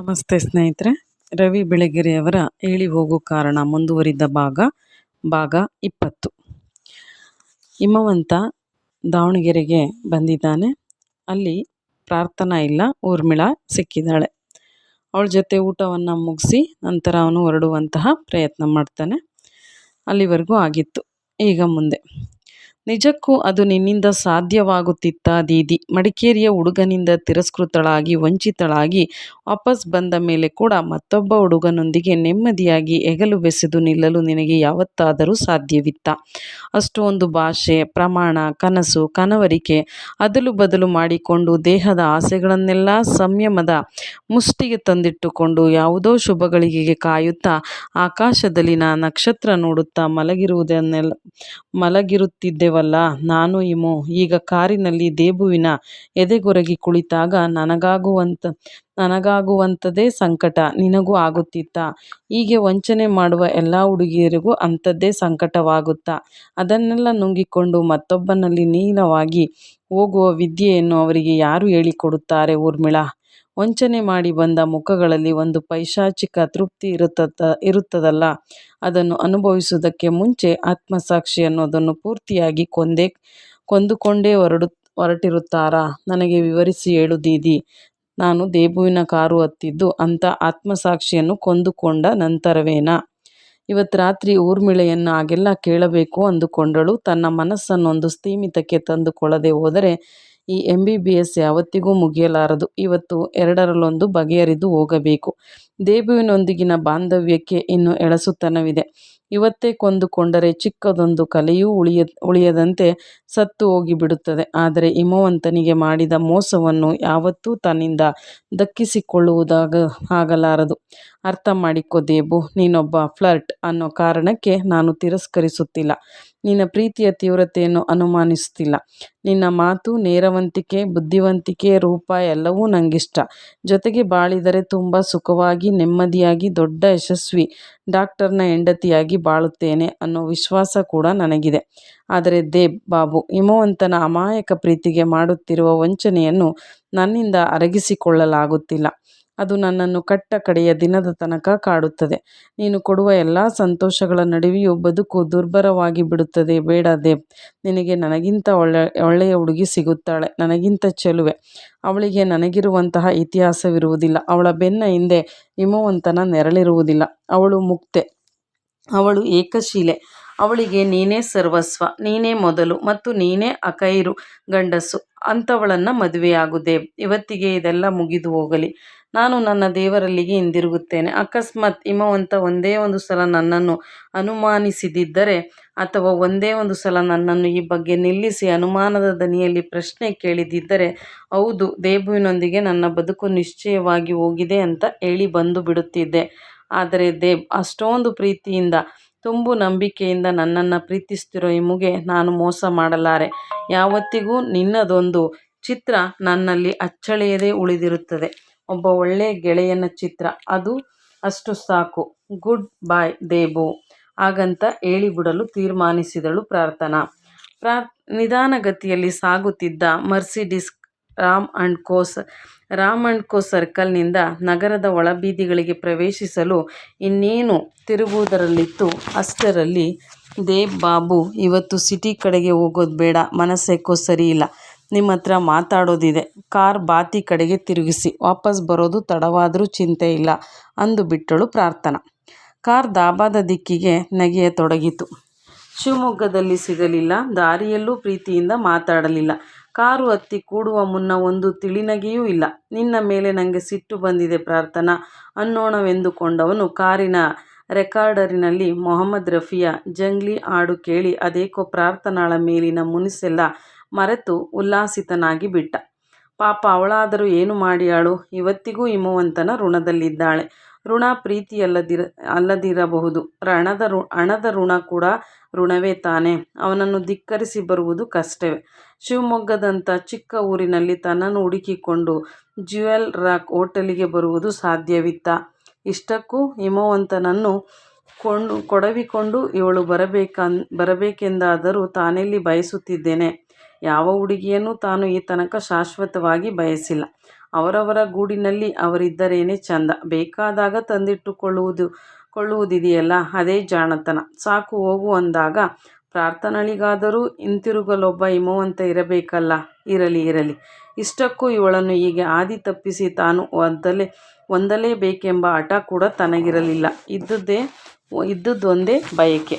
ನಮಸ್ತೆ ಸ್ನೇಹಿತರೆ. ರವಿ ಬೆಳಗೆರೆಯವರ ಹೇಳಿ ಹೋಗೋ ಕಾರಣ ಮುಂದುವರಿದ ಭಾಗ ಭಾಗ ಇಪ್ಪತ್ತು. ಹಿಮವಂತ ದಾವಣಗೆರೆಗೆ ಬಂದಿದ್ದಾನೆ. ಅಲ್ಲಿ ಪ್ರಾರ್ಥನಾ ಇಲ್ಲ, ಊರ್ಮಿಳಾ ಸಿಕ್ಕಿದ್ದಾಳೆ. ಅವಳ ಜೊತೆ ಊಟವನ್ನು ಮುಗಿಸಿ ನಂತರ ಅವನು ಹೊರಡುವಂತಹ ಪ್ರಯತ್ನ ಮಾಡ್ತಾನೆ. ಅಲ್ಲಿವರೆಗೂ ಆಗಿತ್ತು. ಈಗ ಮುಂದೆ. ನಿಜಕ್ಕೂ ಅದು ನಿನ್ನಿಂದ ಸಾಧ್ಯವಾಗುತ್ತಿತ್ತಾ ದೀದಿ? ಮಡಿಕೇರಿಯ ಹುಡುಗನಿಂದ ತಿರಸ್ಕೃತಳಾಗಿ, ವಂಚಿತಳಾಗಿ ವಾಪಸ್ ಬಂದ ಮೇಲೆ ಕೂಡ ಮತ್ತೊಬ್ಬ ಹುಡುಗನೊಂದಿಗೆ ನೆಮ್ಮದಿಯಾಗಿ ಹೆಗಲು ಬೆಸೆದು ನಿಲ್ಲಲು ನಿನಗೆ ಯಾವತ್ತಾದರೂ ಸಾಧ್ಯವಿತ್ತ. ಅಷ್ಟೊಂದು ಭಾಷೆ, ಪ್ರಮಾಣ, ಕನಸು, ಕನವರಿಕೆ ಅದಲು ಬದಲು ಮಾಡಿಕೊಂಡು ದೇಹದ ಆಸೆಗಳನ್ನೆಲ್ಲ ಸಂಯಮದ ಮುಷ್ಟಿಗೆ ತಂದಿಟ್ಟುಕೊಂಡು ಯಾವುದೋ ಶುಭಗಳಿಗೆ ಕಾಯುತ್ತಾ ಆಕಾಶದಲ್ಲಿನ ನಕ್ಷತ್ರ ನೋಡುತ್ತಾ ಮಲಗಿರುವುದನ್ನೆಲ್ಲ ಮಲಗಿರುತ್ತಿದ್ದೆವಲ್ಲ ನಾನು ಇಮು. ಈಗ ಕಾರಿನಲ್ಲಿ ದೇಬುವಿನ ಎದೆಗೊರಗಿ ಕುಳಿತಾಗ ನನಗಾಗುವಂತ ನನಗಾಗುವಂಥದ್ದೇ ಸಂಕಟ, ನಿನಗೂ ಆಗುತ್ತಿತ್ತ. ಹೀಗೆ ವಂಚನೆ ಮಾಡುವ ಎಲ್ಲ ಹುಡುಗಿಯರಿಗೂ ಅಂಥದ್ದೇ ಸಂಕಟವಾಗುತ್ತಾ? ಅದನ್ನೆಲ್ಲ ನುಂಗಿಕೊಂಡು ಮತ್ತೊಬ್ಬನಲ್ಲಿ ನೀಲವಾಗಿ ಹೋಗುವ ವಿದ್ಯೆಯನ್ನು ಅವರಿಗೆ ಯಾರು ಹೇಳಿಕೊಡುತ್ತಾರೆ ಊರ್ಮಿಳಾ? ವಂಚನೆ ಮಾಡಿ ಬಂದ ಮುಖಗಳಲ್ಲಿ ಒಂದು ಪೈಶಾಚಿಕ ತೃಪ್ತಿ ಇರುತ್ತ ಇರುತ್ತದಲ್ಲ? ಅದನ್ನು ಅನುಭವಿಸುವುದಕ್ಕೆ ಮುಂಚೆ ಆತ್ಮಸಾಕ್ಷಿ ಅನ್ನೋದನ್ನು ಪೂರ್ತಿಯಾಗಿ ಕೊಂದೇ, ಕೊಂದುಕೊಂಡೇ ಹೊರಡು, ಹೊರಟಿರುತ್ತಾರಾ? ನನಗೆ ವಿವರಿಸಿ ಹೇಳು ದೀದಿ. ನಾನು ದೇಬುವಿನ ಕಾರು ಹತ್ತಿದ್ದು ಅಂಥ ಆತ್ಮಸಾಕ್ಷಿಯನ್ನು ಕೊಂದುಕೊಂಡ ನಂತರವೇನಾ? ಇವತ್ತು ರಾತ್ರಿ ಊರ್ಮಿಳೆಯನ್ನು ಹಾಗೆಲ್ಲ ಕೇಳಬೇಕು ಅಂದುಕೊಂಡಳು. ತನ್ನ ಮನಸ್ಸನ್ನೊಂದು ಸ್ಥೀಮಿತಕ್ಕೆ ತಂದುಕೊಳ್ಳದೆ ಹೋದರೆ ಈ ಎಂ ಬಿ ಬಿ ಎಸ್ ಯಾವತ್ತಿಗೂ ಮುಗಿಯಲಾರದು. ಇವತ್ತು ಎರಡರಲ್ಲೊಂದು ಬಗೆಹರಿದು ಹೋಗಬೇಕು. ದೇಬುವಿನೊಂದಿಗಿನ ಬಾಂಧವ್ಯಕ್ಕೆ ಇನ್ನು ಎಳಸುತನವಿದೆ. ಇವತ್ತೇ ಕೊಂದುಕೊಂಡರೆ ಚಿಕ್ಕದೊಂದು ಕಲೆಯೂ ಉಳಿಯ, ಉಳಿಯದಂತೆ ಸತ್ತು ಹೋಗಿಬಿಡುತ್ತದೆ. ಆದರೆ ಹಿಮವಂತನಿಗೆ ಮಾಡಿದ ಮೋಸವನ್ನು ಯಾವತ್ತೂ ತನ್ನಿಂದ ದಕ್ಕಿಸಿಕೊಳ್ಳುವುದಾಗ, ಆಗಲಾರದು. ಅರ್ಥ ಮಾಡಿಕೊ ದೇಬು ನೀನೊಬ್ಬ ಫ್ಲರ್ಟ್ ಅನ್ನೋ ಕಾರಣಕ್ಕೆ ನಾನು ತಿರಸ್ಕರಿಸುತ್ತಿಲ್ಲ. ನಿನ್ನ ಪ್ರೀತಿಯ ತೀವ್ರತೆಯನ್ನು ಅನುಮಾನಿಸುತ್ತಿಲ್ಲ. ನಿನ್ನ ಮಾತು ನೇರವಂತಿಕೆ, ಬುದ್ಧಿವಂತಿಕೆ, ರೂಪ ಎಲ್ಲವೂ ನನಗಿಷ್ಟ ಜೊತೆಗೆ ಬಾಳಿದರೆ ತುಂಬ ಸುಖವಾಗಿ, ನೆಮ್ಮದಿಯಾಗಿ, ದೊಡ್ಡ ಯಶಸ್ವಿ ಡಾಕ್ಟರ್ನ ಹೆಂಡತಿಯಾಗಿ ಬಾಳುತ್ತೇನೆ ಅನ್ನೋ ವಿಶ್ವಾಸ ಕೂಡ ನನಗಿದೆ. ಆದರೆ ದೇಬ್, ಬಾಬು, ಹಿಮವಂತನ ಅಮಾಯಕ ಪ್ರೀತಿಗೆ ಮಾಡುತ್ತಿರುವ ವಂಚನೆಯನ್ನು ನನ್ನಿಂದ ಅರಗಿಸಿಕೊಳ್ಳಲಾಗುತ್ತಿಲ್ಲ. ಅದು ನನ್ನನ್ನು ಕಟ್ಟ ಕಡೆಯ ದಿನದ ತನಕ ಕಾಡುತ್ತದೆ. ನೀನು ಕೊಡುವ ಎಲ್ಲ ಸಂತೋಷಗಳ ನಡುವೆಯೂ ಬದುಕು ದುರ್ಬರವಾಗಿ ಬಿಡುತ್ತದೆ. ಬೇಡ ದೇಬ್ ನಿನಗೆ ನನಗಿಂತ ಒಳ್ಳೆ, ಒಳ್ಳೆಯ ಹುಡುಗಿ ಸಿಗುತ್ತಾಳೆ. ನನಗಿಂತ ಚೆಲುವೆ. ಅವಳಿಗೆ ನನಗಿರುವಂತಹ ಇತಿಹಾಸವಿರುವುದಿಲ್ಲ. ಅವಳ ಬೆನ್ನ ಹಿಂದೆ ಹಿಮವಂತನ ನೆರಳಿರುವುದಿಲ್ಲ. ಅವಳು ಮುಕ್ತೆ. ಅವಳು ಏಕಶೀಲೆ. ಅವಳಿಗೆ ನೀನೇ ಸರ್ವಸ್ವ, ನೀನೇ ಮೊದಲು ಮತ್ತು ನೀನೇ ಅಕೈರು ಗಂಡಸು, ಅಂಥವಳನ್ನು ಮದುವೆಯಾಗುದೇ. ಇವತ್ತಿಗೆ ಇದೆಲ್ಲ ಮುಗಿದು ಹೋಗಲಿ. ನಾನು ನನ್ನ ದೇವರಲ್ಲಿಗೆ ಹಿಂದಿರುಗುತ್ತೇನೆ. ಅಕಸ್ಮಾತ್ ಹಿಮವಂತ ಒಂದೇ ಒಂದು ಸಲ ನನ್ನನ್ನು ಅನುಮಾನಿಸಿದಿದ್ದರೆ ಅಥವಾ ಒಂದೇ ಒಂದು ಸಲ ನನ್ನನ್ನು ಈ ಬಗ್ಗೆ ನಿಲ್ಲಿಸಿ ಅನುಮಾನದ ದನಿಯಲ್ಲಿ ಪ್ರಶ್ನೆ ಕೇಳಿದಿದ್ದರೆ ಹೌದು, ದೇಬುವಿನೊಂದಿಗೆ ನನ್ನ ಬದುಕು ನಿಶ್ಚಯವಾಗಿ ಹೋಗಿದೆ ಅಂತ ಹೇಳಿ ಬಂದು ಬಿಡುತ್ತಿದ್ದೆ. ಆದರೆ ದೇಬ್, ಅಷ್ಟೊಂದು ಪ್ರೀತಿಯಿಂದ ತುಂಬು ನಂಬಿಕೆಯಿಂದ ನನ್ನನ್ನು ಪ್ರೀತಿಸ್ತಿರೋ ಇಮುಗೆ ನಾನು ಮೋಸ ಮಾಡಲಾರೆ. ಯಾವತ್ತಿಗೂ ನಿನ್ನದೊಂದು ಚಿತ್ರ ನನ್ನಲ್ಲಿ ಅಚ್ಚಳಿಯದೇ ಉಳಿದಿರುತ್ತದೆ. ಒಬ್ಬ ಒಳ್ಳೆಯ ಗೆಳೆಯನ ಚಿತ್ರ. ಅದು ಅಷ್ಟು ಸಾಕು. Good bye Debu. ಹಾಗಂತ ಹೇಳಿಬಿಡಲು ತೀರ್ಮಾನಿಸಿದಳು ಪ್ರಾರ್ಥನಾ. ಪ್ರಾರ್, ನಿಧಾನಗತಿಯಲ್ಲಿ ಸಾಗುತ್ತಿದ್ದ ಮರ್ಸಿಡಿಸ್ ರಾಮ್ ಅಂಡ್ ಕೋಸ್ ರಾಮ್ ಅಂಡ್ ಕೋ ಸರ್ಕಲ್ನಿಂದ ನಗರದ ಒಳಬೀದಿಗಳಿಗೆ ಪ್ರವೇಶಿಸಲು ಇನ್ನೇನು ತಿರುಗುವುದರಲ್ಲಿತ್ತು? ಅಷ್ಟರಲ್ಲಿ ದೇವ್ ಬಾಬು ಇವತ್ತು ಸಿಟಿ ಕಡೆಗೆ ಹೋಗೋದು ಬೇಡ ಮನಸ್ಸೇಕೋ ಸರಿಯಿಲ್ಲ. ನಿಮ್ಮ ಹತ್ರ ಮಾತಾಡೋದಿದೆ. ಕಾರ್ ಬಾತಿ ಕಡೆಗೆ ತಿರುಗಿಸಿ, ವಾಪಸ್ ಬರೋದು ತಡವಾದರೂ ಚಿಂತೆ ಇಲ್ಲ ಅಂದು ಬಿಟ್ಟಳು ಪ್ರಾರ್ಥನಾ. ಕಾರ್ ದಾಬಾದ ದಿಕ್ಕಿಗೆ ನೆಗೆಯತೊಡಗಿತು ಶಿವಮೊಗ್ಗದಲ್ಲಿ ಸಿಗಲಿಲ್ಲ, ದಾರಿಯಲ್ಲೂ ಪ್ರೀತಿಯಿಂದ ಮಾತಾಡಲಿಲ್ಲ. ಕಾರು ಹತ್ತಿ ಕೂಡುವ ಮುನ್ನ ಒಂದು ತಿಳಿನಗೆಯೂ ಇಲ್ಲ. ನಿನ್ನ ಮೇಲೆ ನನಗೆ ಸಿಟ್ಟು ಬಂದಿದೆ ಪ್ರಾರ್ಥನಾ ಅನ್ನೋಣವೆಂದುಕೊಂಡವನು ಕಾರಿನ ರೆಕಾರ್ಡರಿನಲ್ಲಿ ಮೊಹಮ್ಮದ್ ರಫಿಯ ಜಂಗ್ಲಿ ಹಾಡು ಕೇಳಿ ಅದೇಕೋ ಪ್ರಾರ್ಥನಾಳ ಮೇಲಿನ ಮುನಿಸೆಲ್ಲ ಮರೆತು ಉಲ್ಲಾಸಿತನಾಗಿ ಬಿಟ್ಟ. ಪಾಪ ಅವಳಾದರೂ ಏನು ಮಾಡಿಯಾಳು? ಇವತ್ತಿಗೂ ಹಿಮವಂತನ ಋಣದಲ್ಲಿದ್ದಾಳೆ. ಋಣ ಪ್ರೀತಿಯಲ್ಲದಿರ, ಅಲ್ಲದಿರಬಹುದು. ಹಣದ ಋ, ಹಣದ ಋಣ ಕೂಡ ಋಣವೇ ತಾನೇ. ಅವನನ್ನು ಧಿಕ್ಕರಿಸಿ ಬರುವುದು ಕಷ್ಟವೇ. ಶಿವಮೊಗ್ಗದಂಥ ಚಿಕ್ಕ ಊರಿನಲ್ಲಿ ತನ್ನನ್ನು ಹುಡುಕಿಕೊಂಡು ಜ್ಯುವೆಲ್ ರಾಕ್ ಹೋಟೆಲಿಗೆ ಬರುವುದು ಸಾಧ್ಯವಿತ್ತ. ಇಷ್ಟಕ್ಕೂ ಹಿಮವಂತನನ್ನು ಕೊಂಡು, ಕೊಡವಿಕೊಂಡು ಇವಳು ಬರಬೇಕನ್, ಬರಬೇಕೆಂದಾದರೂ ತಾನೆಲ್ಲಿ ಬಯಸುತ್ತಿದ್ದೇನೆ. ಯಾವ ಹುಡುಗಿಯನ್ನು ತಾನು ಈ ತನಕ ಶಾಶ್ವತವಾಗಿ ಬಯಸಿಲ್ಲ. ಅವರವರ ಗೂಡಿನಲ್ಲಿ ಅವರಿದ್ದರೇನೆ ಚಂದ. ಬೇಕಾದಾಗ ತಂದಿಟ್ಟುಕೊಳ್ಳುವುದು, ಕೊಳ್ಳುವುದಿದೆಯಲ್ಲ ಅದೇ ಜಾಣತನ. ಸಾಕು, ಹೋಗು ಅಂದಾಗ ಪ್ರಾರ್ಥನಳಿಗಾದರೂ ಹಿಂತಿರುಗಲೊಬ್ಬ ಹಿಮವಂತ ಇರಬೇಕಲ್ಲ. ಇರಲಿ ಇರಲಿ. ಇಷ್ಟಕ್ಕೂ ಇವಳನ್ನು ಹೀಗೆ ಆದಿ ತಪ್ಪಿಸಿ ತಾನು ಹೊಂದಲೇ ಬೇಕೆಂಬ ಹಠ ಕೂಡ ತನಗಿರಲಿಲ್ಲ. ಇದ್ದುದೊಂದೇ ಬಯಕೆ.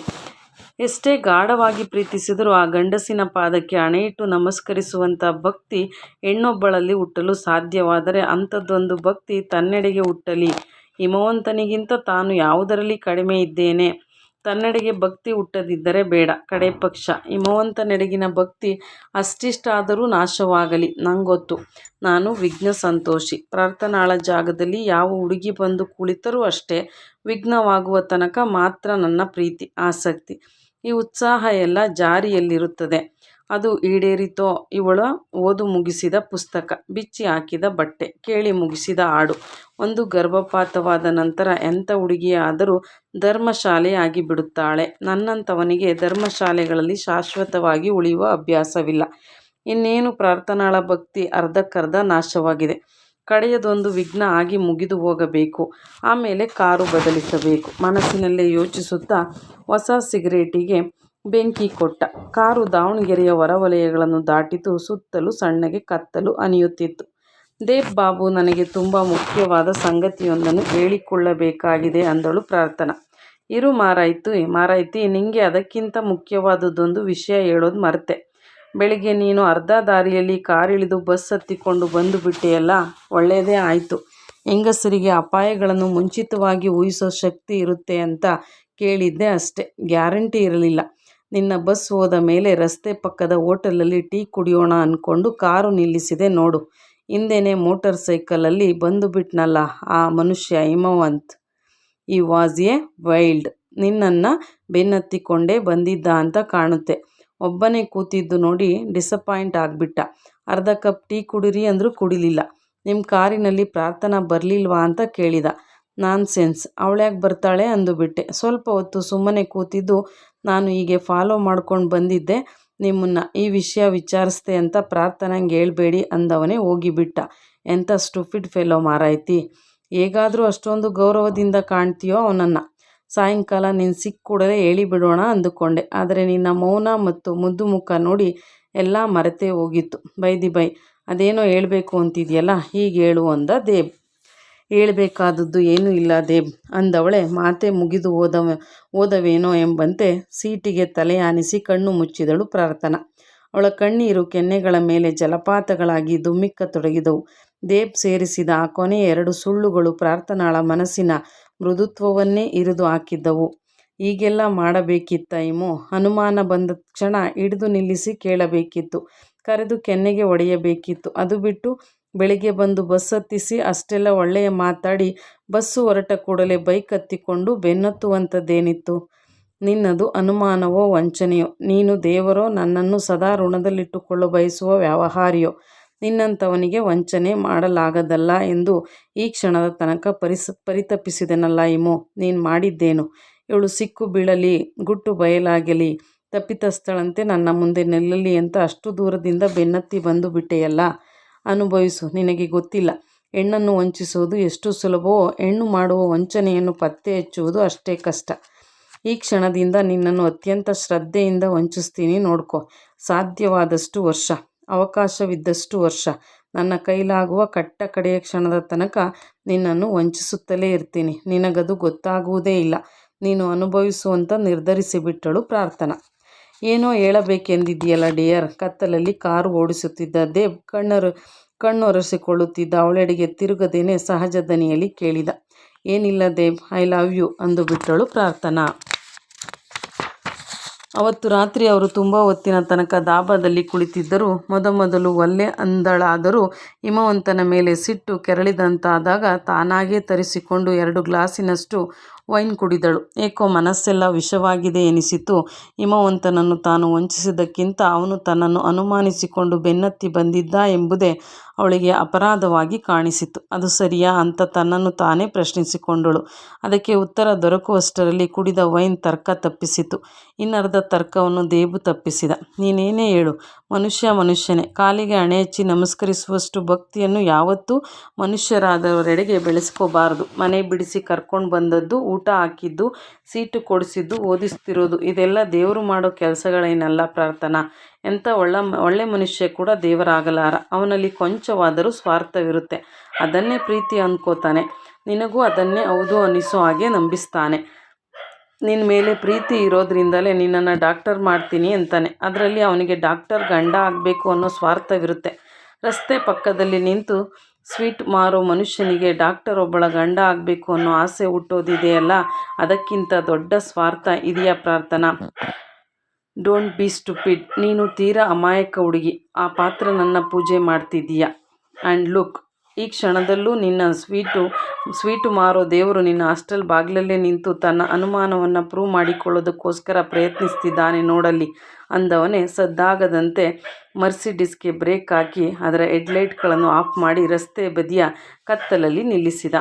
ಎಷ್ಟೇ ಗಾಢವಾಗಿ ಪ್ರೀತಿಸಿದರೂ ಆ ಗಂಡಸಿನ ಪಾದಕ್ಕೆ ಅಣೆಯಿಟ್ಟು ನಮಸ್ಕರಿಸುವಂಥ ಭಕ್ತಿ ಹೆಣ್ಣೊಬ್ಬಳಲ್ಲಿ ಹುಟ್ಟಲು ಸಾಧ್ಯವಾದರೆ ಅಂಥದ್ದೊಂದು ಭಕ್ತಿ ತನ್ನೆಡೆಗೆ ಹುಟ್ಟಲಿ. ಹಿಮವಂತನಿಗಿಂತ ತಾನು ಯಾವುದರಲ್ಲಿ ಕಡಿಮೆ ಇದ್ದೇನೆ? ತನ್ನೆಡೆಗೆ ಭಕ್ತಿ ಹುಟ್ಟದಿದ್ದರೆ ಬೇಡ. ಕಡೇಪಕ್ಷ ಹಿಮವಂತನೆಡೆಗಿನ ಭಕ್ತಿ ಅಷ್ಟಿಷ್ಟಾದರೂ ನಾಶವಾಗಲಿ. ನಂಗೊತ್ತು. ನಾನು ವಿಘ್ನ ಸಂತೋಷಿ ಪ್ರಾರ್ಥನಾಳ ಜಾಗದಲ್ಲಿ ಯಾವ ಹುಡುಗಿ ಬಂದು ಕುಳಿತರೂ ಅಷ್ಟೇ ವಿಘ್ನವಾಗುವ ತನಕ ಮಾತ್ರ ನನ್ನ ಪ್ರೀತಿ, ಆಸಕ್ತಿ, ಈ ಉತ್ಸಾಹ ಎಲ್ಲ ಜಾರಿಯಲ್ಲಿರುತ್ತದೆ. ಅದು ಈಡೇರಿತೋ ಇವಳ ಓದು ಮುಗಿಸಿದ ಪುಸ್ತಕ, ಬಿಚ್ಚಿ ಹಾಕಿದ ಬಟ್ಟೆ, ಕೇಳಿ ಮುಗಿಸಿದ ಹಾಡು, ಒಂದು ಗರ್ಭಪಾತವಾದ ನಂತರ ಎಂಥ ಹುಡುಗಿಯಾದರೂ ಧರ್ಮಶಾಲೆಯಾಗಿ ಧರ್ಮಶಾಲೆ ಆಗಿಬಿಡುತ್ತಾಳೆ. ನನ್ನಂಥವನಿಗೆ ಧರ್ಮಶಾಲೆಗಳಲ್ಲಿ ಶಾಶ್ವತವಾಗಿ ಉಳಿಯುವ ಅಭ್ಯಾಸವಿಲ್ಲ. ಇನ್ನೇನು ಪ್ರಾರ್ಥನಾಳ ಭಕ್ತಿ ಅರ್ಧಕ್ಕರ್ಧ ನಾಶವಾಗಿದೆ. ಕಡೆಯದೊಂದು ವಿಘ್ನ ಆಗಿ ಮುಗಿದು ಹೋಗಬೇಕು. ಆಮೇಲೆ ಕಾರು ಬದಲಿಸಬೇಕು. ಮನಸ್ಸಿನಲ್ಲೇ ಯೋಚಿಸುತ್ತಾ ಹೊಸ ಸಿಗರೇಟಿಗೆ ಬೆಂಕಿ ಕೊಟ್ಟ. ಕಾರು ದಾವಣಗೆರೆಯ ಹೊರವಲಯಗಳನ್ನು ದಾಟಿತು. ಸುತ್ತಲೂ ಸಣ್ಣಗೆ ಕತ್ತಲು ಅನಿಯುತ್ತಿತ್ತು. ದೇವ್ ಬಾಬು, ನನಗೆ ತುಂಬ ಮುಖ್ಯವಾದ ಸಂಗತಿಯೊಂದನ್ನು ಹೇಳಿಕೊಳ್ಳಬೇಕಾಗಿದೆ ಅಂದಳು ಪ್ರಾರ್ಥನಾ. ಇರು ಮಾರಾಯ್ತಿ ನಿಮಗೆ ಅದಕ್ಕಿಂತ ಮುಖ್ಯವಾದದ್ದೊಂದು ವಿಷಯ ಹೇಳೋದು ಮರ್ತೆ. ಬೆಳಿಗ್ಗೆ ನೀನು ಅರ್ಧ ದಾರಿಯಲ್ಲಿ ಕಾರಿಳಿದು ಬಸ್ ಹತ್ತಿಕೊಂಡು ಬಂದುಬಿಟ್ಟೆಯಲ್ಲ ಒಳ್ಳೆಯದೇ ಆಯಿತು ಹೆಂಗಸರಿಗೆ ಅಪಾಯಗಳನ್ನು ಮುಂಚಿತವಾಗಿ ಊಹಿಸೋ ಶಕ್ತಿ ಇರುತ್ತೆ ಅಂತ ಕೇಳಿದ್ದೆ ಅಷ್ಟೇ. ಗ್ಯಾರಂಟಿ ಇರಲಿಲ್ಲ. ನಿನ್ನ ಬಸ್ ಹೋದ ಮೇಲೆ ರಸ್ತೆ ಪಕ್ಕದ ಹೋಟೆಲಲ್ಲಿ ಟೀ ಕುಡಿಯೋಣ ಅಂದ್ಕೊಂಡು ಕಾರು ನಿಲ್ಲಿಸಿದೆ ನೋಡು. ಹಿಂದೆನೇ ಮೋಟರ್ ಸೈಕಲಲ್ಲಿ ಬಂದುಬಿಟ್ನಲ್ಲ ಆ ಮನುಷ್ಯ ಹಿಮವಂತ್. ಈ ವಾಸ್ ಎ ವೈಲ್ಡ್. ನಿನ್ನನ್ನು ಬೆನ್ನತ್ತಿಕೊಂಡೇ ಬಂದಿದ್ದ ಅಂತ ಕಾಣುತ್ತೆ. ಒಬ್ಬನೇ ಕೂತಿದ್ದು ನೋಡಿ ಡಿಸಪಾಯಿಂಟ್ ಆಗಿಬಿಟ್ಟ ಅರ್ಧ ಕಪ್ ಟೀ ಕುಡಿರಿ ಅಂದರೂ ಕುಡಿಲಿಲ್ಲ ನಿಮ್ಮ ಕಾರಿನಲ್ಲಿ ಪ್ರಾರ್ಥನಾ ಬರಲಿಲ್ವಾ ಅಂತ ಕೇಳಿದ. ನಾನ್ಸೆನ್ಸ್. ಅವಳ್ಯಾಕೆ ಬರ್ತಾಳೆ ಅಂದುಬಿಟ್ಟೆ. ಸ್ವಲ್ಪ ಹೊತ್ತು ಸುಮ್ಮನೆ ಕೂತಿದ್ದು ನಾನು ಹೀಗೆ ಫಾಲೋ ಮಾಡ್ಕೊಂಡು ಬಂದಿದ್ದೆ ನಿಮ್ಮನ್ನು ಈ ವಿಷಯ ವಿಚಾರಿಸ್ದೆ ಅಂತ ಪ್ರಾರ್ಥನಾಂಗ್ ಹೇಳ್ಬೇಡಿ ಅಂದವನೇ ಹೋಗಿಬಿಟ್ಟ. ಎಂಥ ಸ್ಟುಫಿಡ್ ಫೆಲೋ ಮಾರಾಯ್ತಿ. ಹೇಗಾದರೂ ಅಷ್ಟೊಂದು ಗೌರವದಿಂದ ಕಾಣ್ತೀಯೋ ಅವನನ್ನ. ಸಾಯಂಕಾಲ ನೀನು ಸಿಕ್ಕ ಕೂಡಲೇ ಹೇಳಿಬಿಡೋಣ ಅಂದುಕೊಂಡೆ. ಆದರೆ ನಿನ್ನ ಮೌನ ಮತ್ತು ಮುದ್ದು ಮುಖ ನೋಡಿ ಎಲ್ಲ ಮರೆತೇ ಹೋಗಿತ್ತು. ಬೈ ದಿ ಬೈ, ಅದೇನೋ ಹೇಳಬೇಕು ಅಂತಿದೆಯಲ್ಲ ಹೀಗೆ ಹೇಳು ಅಂದ ದೇಬ್. ಹೇಳಬೇಕಾದದ್ದು ಏನೂ ಇಲ್ಲ ದೇಬ್ ಅಂದವಳೆ ಮಾತೆ ಮುಗಿದು ಹೋದವೇನೋ ಎಂಬಂತೆ ಸೀಟಿಗೆ ತಲೆ ಆನಿಸಿ ಕಣ್ಣು ಮುಚ್ಚಿದಳು ಪ್ರಾರ್ಥನಾ. ಅವಳ ಕಣ್ಣೀರು ಕೆನ್ನೆಗಳ ಮೇಲೆ ಜಲಪಾತಗಳಾಗಿ ಧುಮ್ಮಿಕ್ಕತೊಡಗಿದವು. ದೇಬ್ ಸೇರಿಸಿದ ಆ ಕೊನೆಯ ಎರಡು ಸುಳ್ಳುಗಳು ಪ್ರಾರ್ಥನಾಳ ಮನಸ್ಸಿನ ಮೃದುತ್ವವನ್ನೇ ಇರಿದು ಹಾಕಿದ್ದವು. ಹೀಗೆಲ್ಲ ಮಾಡಬೇಕಿತ್ತ ಇಮೋ ಅನುಮಾನ ಬಂದ ಕ್ಷಣ ಹಿಡಿದು ನಿಲ್ಲಿಸಿ ಕೇಳಬೇಕಿತ್ತು. ಕರೆದು ಕೆನ್ನೆಗೆ ಒಡೆಯಬೇಕಿತ್ತು ಅದು ಬಿಟ್ಟು ಬೆಳಿಗ್ಗೆ ಬಂದು ಬಸ್ ಹತ್ತಿಸಿ ಅಷ್ಟೆಲ್ಲ ಒಳ್ಳೆಯ ಮಾತಾಡಿ ಬಸ್ಸು ಹೊರಟ ಕೂಡಲೇ ಬೈಕ್ ಹತ್ತಿಕೊಂಡು ಬೆನ್ನತ್ತುವಂಥದ್ದೇನಿತ್ತು? ನಿನ್ನದು ಅನುಮಾನವೋ, ವಂಚನೆಯೋ? ನೀನು ದೇವರೋ, ನನ್ನನ್ನು ಸದಾ ಋಣದಲ್ಲಿಟ್ಟುಕೊಳ್ಳ ಬಯಸುವ ವ್ಯವಹಾರಿಯೋ? ನಿನ್ನಂಥವನಿಗೆ ವಂಚನೆ ಮಾಡಲಾಗದಲ್ಲ ಎಂದು ಈ ಕ್ಷಣದ ತನಕ ಪರಿಸ ಪರಿತಪ್ಪಿಸಿದೆನಲ್ಲ ಇಮೋ ನೀನು ಮಾಡಿದ್ದೇನು? ಇವಳು ಸಿಕ್ಕು ಬೀಳಲಿ, ಗುಟ್ಟು ಬಯಲಾಗಲಿ, ತಪ್ಪಿತಸ್ಥಳಂತೆ ನನ್ನ ಮುಂದೆ ನಿಲ್ಲಲಿ ಅಂತ ಅಷ್ಟು ದೂರದಿಂದ ಬೆನ್ನತ್ತಿ ಬಂದು ಬಿಟ್ಟೆಯಲ್ಲ. ಅನುಭವಿಸು. ನಿನಗೆ ಗೊತ್ತಿಲ್ಲ. ಹೆಣ್ಣನ್ನು ವಂಚಿಸುವುದು ಎಷ್ಟು ಸುಲಭವೋ ಹೆಣ್ಣು ಮಾಡುವ ವಂಚನೆಯನ್ನು ಪತ್ತೆ ಹಚ್ಚುವುದು ಅಷ್ಟೇ ಕಷ್ಟ. ಈ ಕ್ಷಣದಿಂದ ನಿನ್ನನ್ನು ಅತ್ಯಂತ ಶ್ರದ್ಧೆಯಿಂದ ವಂಚಿಸ್ತೀನಿ ನೋಡ್ಕೋ. ಸಾಧ್ಯವಾದಷ್ಟು ವರ್ಷ. ಅವಕಾಶವಿದ್ದಷ್ಟು ವರ್ಷ. ನನ್ನ ಕೈಲಾಗುವ ಕಟ್ಟ ಕಡೆಯ ಕ್ಷಣದ ತನಕ ನಿನ್ನನ್ನು ವಂಚಿಸುತ್ತಲೇ ಇರ್ತೀನಿ. ನಿನಗದು ಗೊತ್ತಾಗುವುದೇ ಇಲ್ಲ. ನೀನು ಅನುಭವಿಸುವಂತ ನಿರ್ಧರಿಸಿಬಿಟ್ಟಳು ಪ್ರಾರ್ಥನಾ. ಏನೋ ಹೇಳಬೇಕೆಂದಿದೆಯಲ್ಲ ಡಿಯರ್? ಕತ್ತಲಲ್ಲಿ ಕಾರು ಓಡಿಸುತ್ತಿದ್ದ ದೇಬ್ ಕಣ್ಣೊರೆಸಿಕೊಳ್ಳುತ್ತಿದ್ದ ಅವಳೆಡೆಗೆ ತಿರುಗದೇನೆ ಸಹಜ ದನಿಯಲ್ಲಿ ಕೇಳಿದ. ಏನಿಲ್ಲ ದೇವ್ ಐ ಲವ್ ಯು ಅಂದುಬಿಟ್ಟಳು ಪ್ರಾರ್ಥನಾ. ಅವತ್ತು ರಾತ್ರಿ ಅವರು ತುಂಬ ಹೊತ್ತಿನ ತನಕ ದಾಬಾದಲ್ಲಿ ಕುಳಿತಿದ್ದರು. ಮೊದಮೊದಲು ಒಲ್ಲೆ ಅಂದಳಾದರೂ ಹಿಮವಂತನ ಮೇಲೆ ಸಿಟ್ಟು ಕೆರಳಿದಂತಾದಾಗ ತಾನಾಗೇ ತರಿಸಿಕೊಂಡು ಎರಡು ಗ್ಲಾಸಿನಷ್ಟು ವೈನ್ ಕುಡಿದಳು. ಏಕೋ ಮನಸ್ಸೆಲ್ಲ ವಿಷವಾಗಿದೆ ಎನಿಸಿತು. ಹಿಮವಂತನನ್ನು ತಾನು ವಂಚಿಸಿದ್ದಕ್ಕಿಂತ ಅವನು ತನ್ನನ್ನು ಅನುಮಾನಿಸಿಕೊಂಡು ಬೆನ್ನತ್ತಿ ಬಂದಿದ್ದ ಎಂಬುದೇ ಅವಳಿಗೆ ಅಪರಾಧವಾಗಿ ಕಾಣಿಸಿತು. ಅದು ಸರಿಯಾ ಅಂತ ತನ್ನನ್ನು ತಾನೇ ಪ್ರಶ್ನಿಸಿಕೊಂಡಳು. ಅದಕ್ಕೆ ಉತ್ತರ ದೊರಕುವಷ್ಟರಲ್ಲಿ ಕುಡಿದ ವೈನ್ ತರ್ಕ ತಪ್ಪಿಸಿತು. ಇನ್ನರ್ಧ ತರ್ಕವನ್ನು ದೇಬು ತಪ್ಪಿಸಿದ. ನೀನೇನೇ ಹೇಳು, ಮನುಷ್ಯ ಮನುಷ್ಯನೇ. ಕಾಲಿಗೆ ಹಣೆ ಹಚ್ಚಿ ನಮಸ್ಕರಿಸುವಷ್ಟು ಭಕ್ತಿಯನ್ನು ಯಾವತ್ತೂ ಮನುಷ್ಯರಾದವರೆಡೆಗೆ ಬೆಳೆಸ್ಕೋಬಾರದು. ಮನೆ ಬಿಡಿಸಿ ಕರ್ಕೊಂಡು ಬಂದದ್ದು, ಊಟ ಹಾಕಿದ್ದು, ಸೀಟು ಕೊಡಿಸಿದ್ದು, ಓದಿಸ್ತಿರೋದು, ಇದೆಲ್ಲ ದೇವರು ಮಾಡೋ ಕೆಲಸಗಳೇನಲ್ಲ ಪ್ರಾರ್ಥನಾ. ಎಂಥ ಒಳ್ಳ ಒಳ್ಳೆ ಮನುಷ್ಯ ಕೂಡ ದೇವರಾಗಲಾರ. ಅವನಲ್ಲಿ ಕೊಂಚವಾದರೂ ಸ್ವಾರ್ಥವಿರುತ್ತೆ. ಅದನ್ನೇ ಪ್ರೀತಿ ಅಂದ್ಕೋತಾನೆ ನಿನಗೂ ಅದನ್ನೇ ಹೌದು ಅನಿಸೋ ಹಾಗೆ ನಂಬಿಸ್ತಾನೆ. ನಿನ್ನ ಮೇಲೆ ಪ್ರೀತಿ ಇರೋದ್ರಿಂದಲೇ ನಿನ್ನನ್ನು ಡಾಕ್ಟರ್ ಮಾಡ್ತೀನಿ ಅಂತಾನೆ. ಅದರಲ್ಲಿ ಅವನಿಗೆ ಡಾಕ್ಟರ್ ಗಂಡ ಆಗಬೇಕು ಅನ್ನೋ ಸ್ವಾರ್ಥವಿರುತ್ತೆ. ರಸ್ತೆ ಪಕ್ಕದಲ್ಲಿ ನಿಂತು ಸ್ವೀಟ್ ಮಾರೋ ಮನುಷ್ಯನಿಗೆ ಡಾಕ್ಟರ್ ಒಬ್ಬಳ ಗಂಡ ಆಗಬೇಕು ಅನ್ನೋ ಆಸೆ ಹುಟ್ಟೋದಿದೆಯಲ್ಲ, ಅದಕ್ಕಿಂತ ದೊಡ್ಡ ಸ್ವಾರ್ಥ ಇದೆಯಾ ಪ್ರಾರ್ಥನಾ? Don't be stupid. ನೀನು ತೀರಾ ಅಮಾಯಕ ಹುಡುಗಿ. ಆ ಪಾತ್ರ ನನ್ನ ಪೂಜೆ ಮಾಡ್ತಿದ್ದೀಯಾ? ಆ್ಯಂಡ್ ಲುಕ್ ಈ ಕ್ಷಣದಲ್ಲೂ ನಿನ್ನ ಸ್ವೀಟು ಸ್ವೀಟು ಮಾರೋ ದೇವರು ನಿನ್ನ ಹಾಸ್ಟೆಲ್ ಬಾಗಿಲಲ್ಲೇ ನಿಂತು ತನ್ನ ಅನುಮಾನವನ್ನು ಪ್ರೂವ್ ಮಾಡಿಕೊಳ್ಳೋದಕ್ಕೋಸ್ಕರ ಪ್ರಯತ್ನಿಸ್ತಿದ್ದಾನೆ ನೋಡಲ್ಲಿ ಅಂದವನೇ ಸದ್ದಾಗದಂತೆ ಮರ್ಸಿಡಿಸ್ಗೆ ಬ್ರೇಕ್ ಹಾಕಿ ಅದರ ಹೆಡ್ಲೈಟ್ಗಳನ್ನು ಆಫ್ ಮಾಡಿ ರಸ್ತೆ ಬದಿಯ ಕತ್ತಲಲ್ಲಿ ನಿಲ್ಲಿಸಿದ.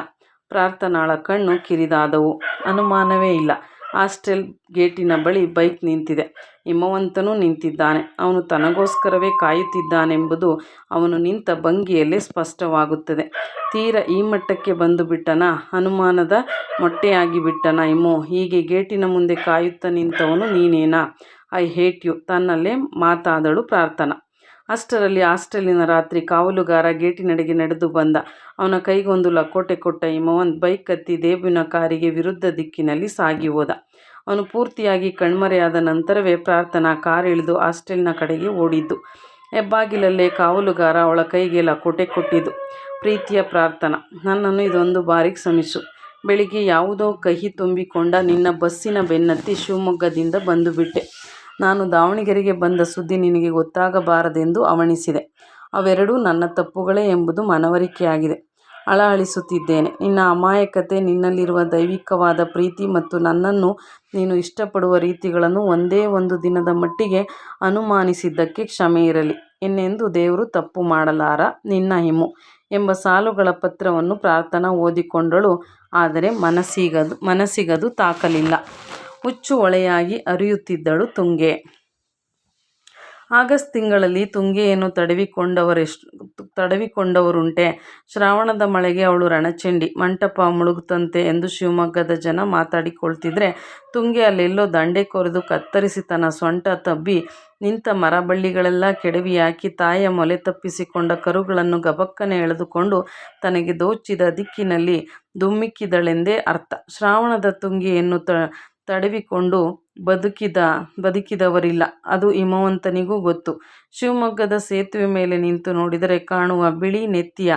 ಪ್ರಾರ್ಥನಾಳ ಕಣ್ಣು ಕಿರಿದಾದವು. ಅನುಮಾನವೇ ಇಲ್ಲ. ಹಾಸ್ಟೆಲ್ ಗೇಟಿನ ಬಳಿ ಬೈಕ್ ನಿಂತಿದೆ. ಹಿಮವಂತನೂ ನಿಂತಿದ್ದಾನೆ. ಅವನು ತನಗೋಸ್ಕರವೇ ಕಾಯುತ್ತಿದ್ದಾನೆಂಬುದು ಅವನು ನಿಂತ ಭಂಗಿಯಲ್ಲಿ ಸ್ಪಷ್ಟವಾಗುತ್ತದೆ. ತೀರ ಈ ಮಟ್ಟಕ್ಕೆ ಬಂದು ಬಿಟ್ಟನ? ಹನುಮಾನದ ಮೊಟ್ಟೆಯಾಗಿ ಬಿಟ್ಟನ ಇಮೋ ಹೀಗೆ ಗೇಟಿನ ಮುಂದೆ ಕಾಯುತ್ತಾ ನಿಂತವನು ನೀನೇನಾ? I hate you. ತನ್ನಲ್ಲೇ ಮಾತಾದಳು ಪ್ರಾರ್ಥನಾ. ಅಷ್ಟರಲ್ಲಿ ಹಾಸ್ಟೆಲಿನ ರಾತ್ರಿ ಕಾವಲುಗಾರ ಗೇಟಿನಡೆಗೆ ನಡೆದು ಬಂದ. ಅವನ ಕೈಗೊಂದು ಲಕೋಟೆ ಕೊಟ್ಟ ಹಿಮವಂತ್ ಬೈಕ್ ಕತ್ತಿ ದೇವಿನ ಕಾರಿಗೆ ವಿರುದ್ಧ ದಿಕ್ಕಿನಲ್ಲಿ ಸಾಗಿ ಹೋದ. ಅವನು ಪೂರ್ತಿಯಾಗಿ ಕಣ್ಮರೆಯಾದ ನಂತರವೇ ಪ್ರಾರ್ಥನಾ ಕಾರ್ ಇಳಿದು ಹಾಸ್ಟೆಲ್ನ ಕಡೆಗೆ ಓಡಿದ್ದು. ಹೆಬ್ಬಾಗಿಲಲ್ಲೇ ಕಾವಲುಗಾರ ಅವಳ ಕೈಗೆ ಲಕೋಟೆ ಕೊಟ್ಟಿದ್ದು. ಪ್ರೀತಿಯ ಪ್ರಾರ್ಥನಾ. ನನ್ನನ್ನು ಇದೊಂದು ಬಾರಿ ಕ್ಷಮಿಸು. ಬೆಳಿಗ್ಗೆ ಯಾವುದೋ ಕಹಿ ತುಂಬಿಕೊಂಡ ನಿನ್ನ ಬಸ್ಸಿನ ಬೆನ್ನತ್ತಿ ಶಿವಮೊಗ್ಗದಿಂದ ಬಂದುಬಿಟ್ಟೆ. ನಾನು ದಾವಣಗೆರೆಗೆ ಬಂದ ಸುದ್ದಿ ನಿನಗೆ ಗೊತ್ತಾಗಬಾರದೆಂದು ಅವಣಿಸಿದೆ. ಅವೆರಡೂ ನನ್ನ ತಪ್ಪುಗಳೇ ಎಂಬುದು ಮನವರಿಕೆಯಾಗಿದೆ. ಅಳಹಳಿಸುತ್ತಿದ್ದೇನೆ ನಿನ್ನ ಅಮಾಯಕತೆ, ನಿನ್ನಲ್ಲಿರುವ ದೈವಿಕವಾದ ಪ್ರೀತಿ ಮತ್ತು ನನ್ನನ್ನು ನೀನು ಇಷ್ಟಪಡುವ ರೀತಿಗಳನ್ನು ಒಂದೇ ಒಂದು ದಿನದ ಮಟ್ಟಿಗೆ ಅನುಮಾನಿಸಿದ್ದಕ್ಕೆ ಕ್ಷಮೆ ಇರಲಿ. ಇನ್ನೆಂದು ದೇವರು ತಪ್ಪು ಮಾಡಲಾರ ನಿನ್ನ ಹಿಮು ಎಂಬ ಸಾಲುಗಳ ಪತ್ರವನ್ನು ಪ್ರಾರ್ಥನಾ ಓದಿಕೊಂಡಳು. ಆದರೆ ಮನಸ್ಸಿಗದು ಮನಸ್ಸಿಗದು ತಾಕಲಿಲ್ಲ. ಹುಚ್ಚು ಹೊಳೆಯಾಗಿ ಅರಿಯುತ್ತಿದ್ದಳು ತುಂಗೆ. ಆಗಸ್ಟ್ ತಿಂಗಳಲ್ಲಿ ತುಂಗೆಯನ್ನು ತಡವಿಕೊಂಡವರೆಷ್ಟು ತಡವಿಕೊಂಡವರುಂಟೆ. ಶ್ರಾವಣದ ಮಳೆಗೆ ಅವಳು ರಣಚಂಡಿ, ಮಂಟಪ ಮುಳುಗುತ್ತಂತೆ ಎಂದು ಶಿವಮೊಗ್ಗದ ಜನ ಮಾತಾಡಿಕೊಳ್ತಿದ್ರೆ, ತುಂಗೆ ಅಲ್ಲೆಲ್ಲೋ ದಂಡೆ ಕೊರೆದು ಕತ್ತರಿಸಿ ತನ್ನ ಸೊಂಟ ತಬ್ಬಿ, ನಿಂತ ಮರಬಳ್ಳಿಗಳೆಲ್ಲ ಕೆಡವಿ ಹಾಕಿ ತಾಯಿಯ ಮೊಲೆ ತಪ್ಪಿಸಿಕೊಂಡ ಕರುಗಳನ್ನು ಗಬಕ್ಕನೆ ಎಳೆದುಕೊಂಡು ತನಗೆ ದೋಚಿದ ದಿಕ್ಕಿನಲ್ಲಿ ಧುಮ್ಮಿಕ್ಕಿದಳೆಂದೇ ಅರ್ಥ. ಶ್ರಾವಣದ ತುಂಗೆಯನ್ನು ತ, ತಡವಿಕೊಂಡು ಬದುಕಿದ, ಬದುಕಿದವರಿಲ್ಲ. ಅದು ಹಿಮವಂತನಿಗೂ ಗೊತ್ತು. ಶಿವಮೊಗ್ಗದ ಸೇತುವೆ ಮೇಲೆ ನಿಂತು ನೋಡಿದರೆ ಕಾಣುವ ಬಿಳಿ ನೆತ್ತಿಯ